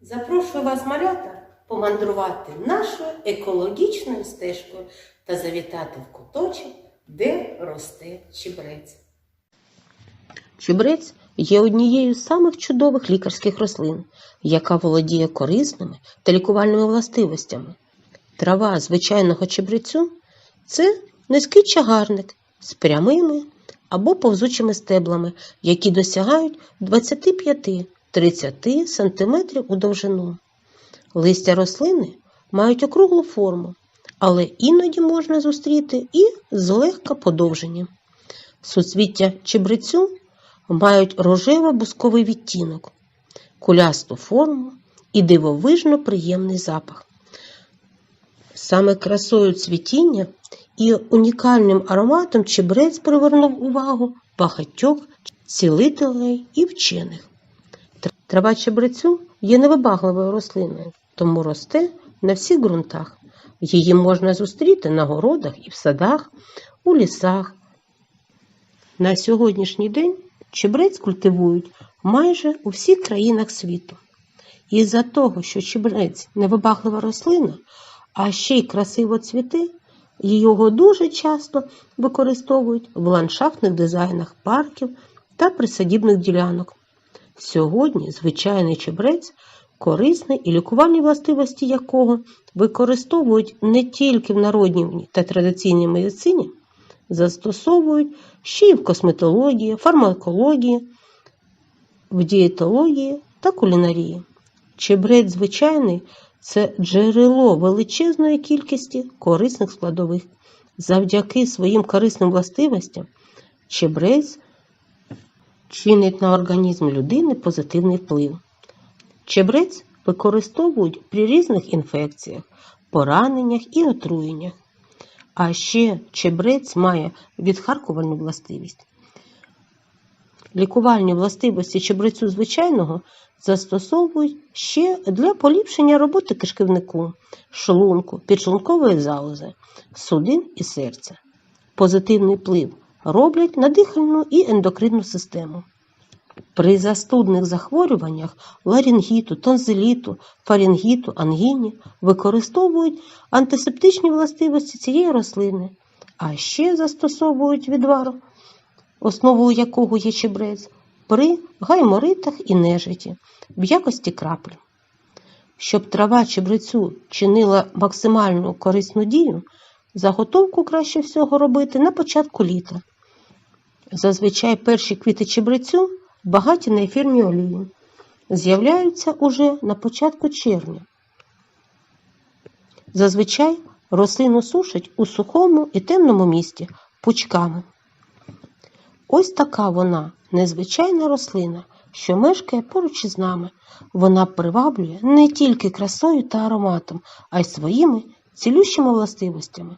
Запрошую вас, малята, помандрувати нашою екологічною стежкою та завітати в куточок, де росте чебрець. Чебрець є однією з самих чудових лікарських рослин, яка володіє корисними та лікувальними властивостями. Трава звичайного чебрецю це низький чагарник з прямими або повзучими стеблами, які досягають 25-30 см у довжину. Листя рослини мають округлу форму, але іноді можна зустріти і злегка подовжені. Суцвіття чебрецю мають рожево-бусковий відтінок, кулясту форму і дивовижно приємний запах. Саме красою цвітіння і унікальним ароматом чебрець привернув увагу багатьох цілителей і вчених. Тр- Трава чебрецю є невибагливою рослиною, тому росте на всіх ґрунтах. Її можна зустріти на городах і в садах, у лісах, на сьогоднішній день чебрець культивують майже у всіх країнах світу. Із-за того, що чебрець невибаглива рослина, а ще й красиво цвіте, його дуже часто використовують в ландшафтних дизайнах парків та присадібних ділянок. Сьогодні звичайний чебрець корисний і лікувальні властивості якого використовують не тільки в народній та традиційній медицині, застосовують ще й в косметології, фармакології, в дієтології та кулінарії. Чебрець звичайний це джерело величезної кількості корисних складових. Завдяки своїм корисним властивостям чебрець чинить на організм людини позитивний вплив. Чебрець використовують при різних інфекціях, пораненнях і отруєннях. А ще чебрець має відхаркувальну властивість. Лікувальні властивості чебрецю звичайного застосовують ще для поліпшення роботи кишківнику, шлунку, підшлункової залози, судин і серця. Позитивний вплив роблять на дихальну і ендокринну систему. При застудних захворюваннях ларінгіту, тонзиліту, фарінгіту, ангіні використовують антисептичні властивості цієї рослини, а ще застосовують відвар, основою якого є чебрець, при гайморитах і нежиті в якості крапель. Щоб трава чебрецю чинила максимальну корисну дію, заготовку краще всього робити на початку літа. Зазвичай перші квіти чебрецю багаті на ефірні олії. З'являються уже на початку червня. Зазвичай рослину сушать у сухому і темному місті пучками. Ось така вона незвичайна рослина, що мешкає поруч із нами. Вона приваблює не тільки красою та ароматом, а й своїми цілющими властивостями.